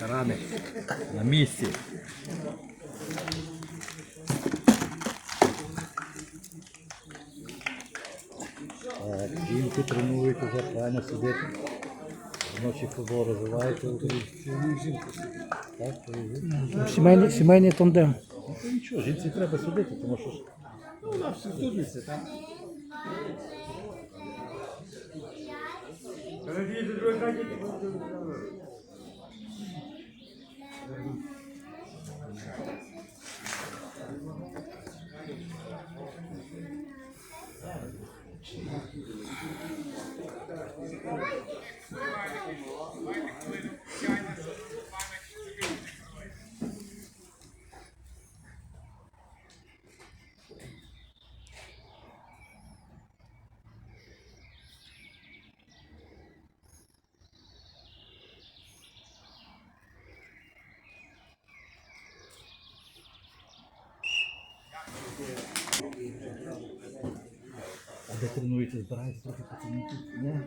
ветерани на місці. Так, жінки тренують уже правильно сидити. Вночі футбол розвивається. Так, то. Сімейний, сімейний тандем. Ну, то нічого, жінці треба сидити, тому що ж ну, вона все судиться, так? А Yani де тренуєте, збираєте трохи працівників? Ні?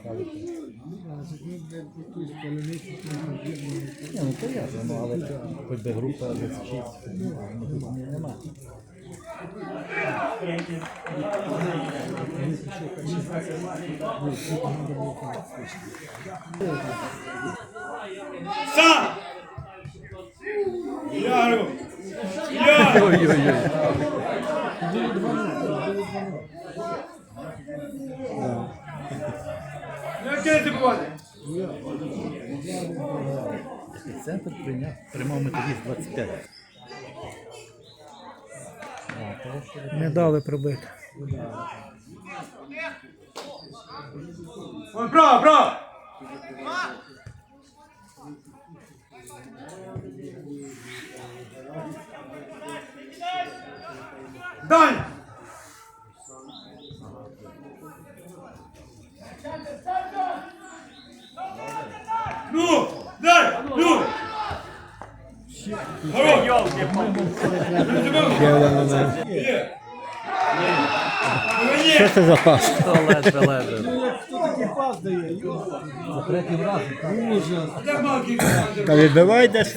Ставити. Ні, ну то ясно, ну, але хоч би група височить, ну тут ні- нема. Сам! Ой-ой-ой. Яке? Центр прийняв, приймав методіст 25. А, того, що ви- Не дали пробити. Ой, право, право! Далі! Ну, дай, ну! Хорош! Є! Що це за пас? Ледве, ледве. За третім разом. так? Де малки? Та відбивай десь.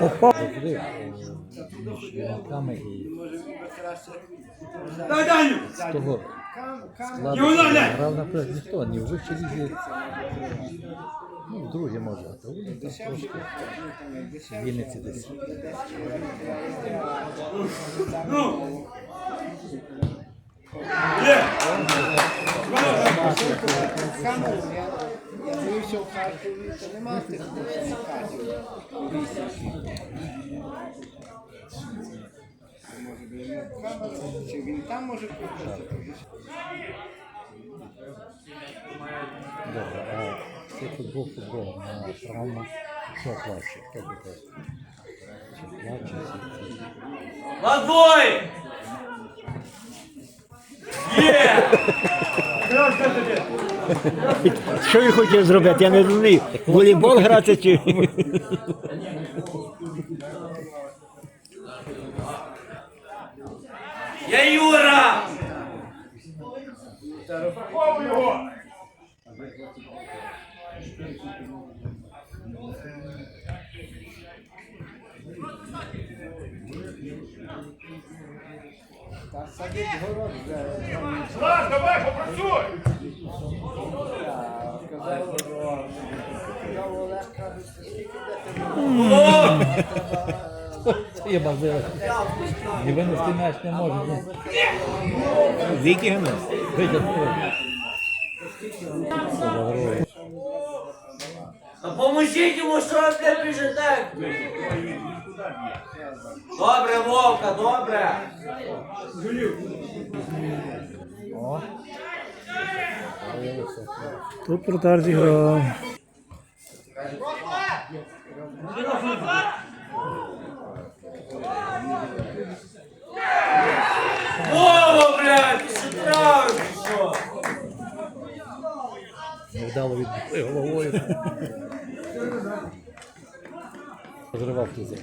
Попав. Закрив між ніхто, ні в вищій лізі. Ну, в може, а то там трошки Вінниці десь. Ну! Є! камеру, я, я дивився в Харкові, то нема тих чи він там може купити? Добре, а це футбол футбол на травму. Що плаче? Хто буде? Чи плаче? чи- Вас двоє! Є! Що він хотів зробити? Я не розумію. Волейбол грати чи. Є Юра! Заховуй його! Лас, давай, попрацюй! Є базила. І винести м'яч не може. ну. Вікігами. Витягнули. Загрою. Поможіть йому, що ви блядь, біжите. Добре, Вовка, добре. О. Появився. Тут вратар зіграв. Вова, блядь, ти що травиш, чи що? Невдало відбили головою. Розривав тузик.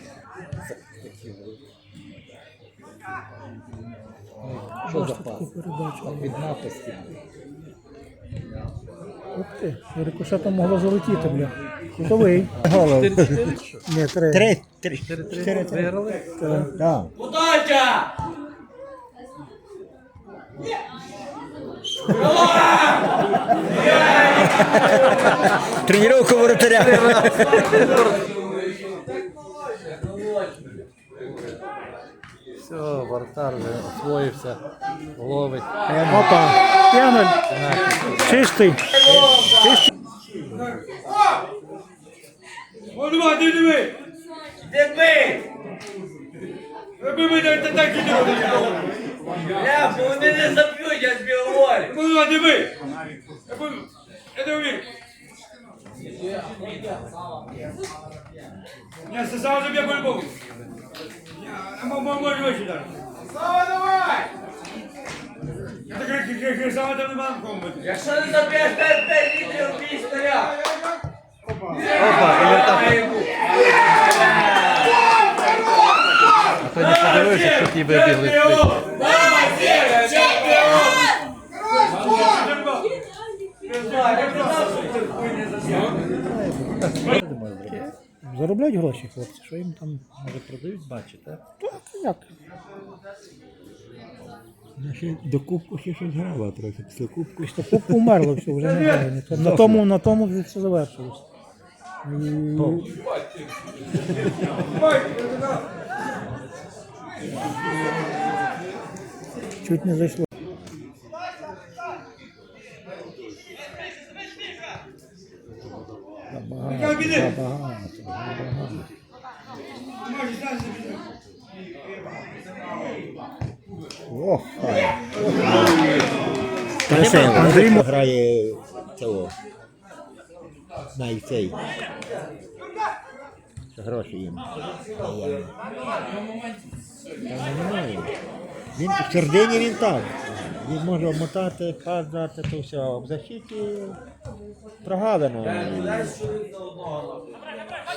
Що за пас? Від напасті. Ух ти, рикошетом могло залетіти, бля. Кутовий. Голов. Ні, три. Три, три, три. Виграли? Так. Удача! Тренировка воротаря. Все, вратар вже освоївся, ловить. Опа. П'януль. Чистий. О, давай, ти диви! Бий! Роби мене та так і. Бля, бо вони не заб'ють, я тобі говорю. Ну, давай, диви! Я буду- Я сам заб'є по-любому. Я вище дати. Слава, давай! Саме там нема комбати. Якщо не заб'єш 5 літрів, бій старя. Опа, і вратар. А то не подивився, що ті вибігли. Заробляють гроші, хлопці. Що їм там? Може продають матчі, так? Так, як? Ну, ще До кубку ще щось грала трохи. Після кубку. Після кубку вмерло все, вже не грає. ніхто. На тому, на тому вже все завершилось. І... Чуть не зайшло. Забагато. Ох, Красиво. Андрій грає цього. На цей. Це гроші їм. Він в середині він так. Він може обмотати, пас дати, то все. А в защиті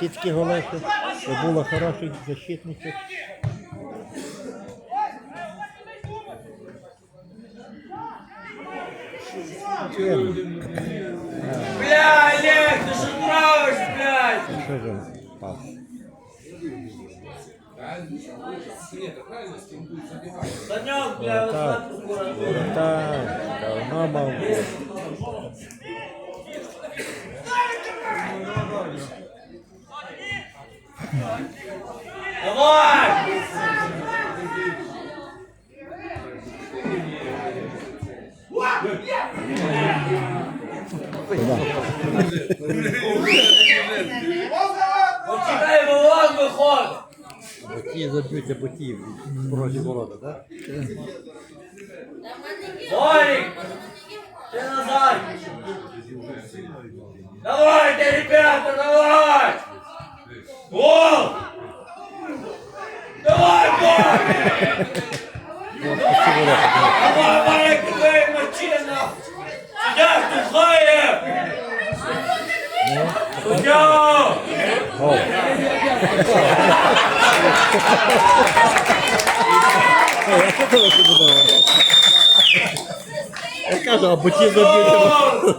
такі голи, що- що було хороших защитників. Бля, Олег, ти що травиш, блядь? Що ж пас? Саньок, бля, Так. визнати скоро. Так, Давай! Почекай, вон виходить. Боті заб'ють, а боті в порожі ворота, так? Борик! Ты назад! Давайте, ребята, давай! Гол! Давай, Борик! Давай, Борик, твоя мочина! Судья штухає! Судья! Я кажу, а боті заб'ють. Гол!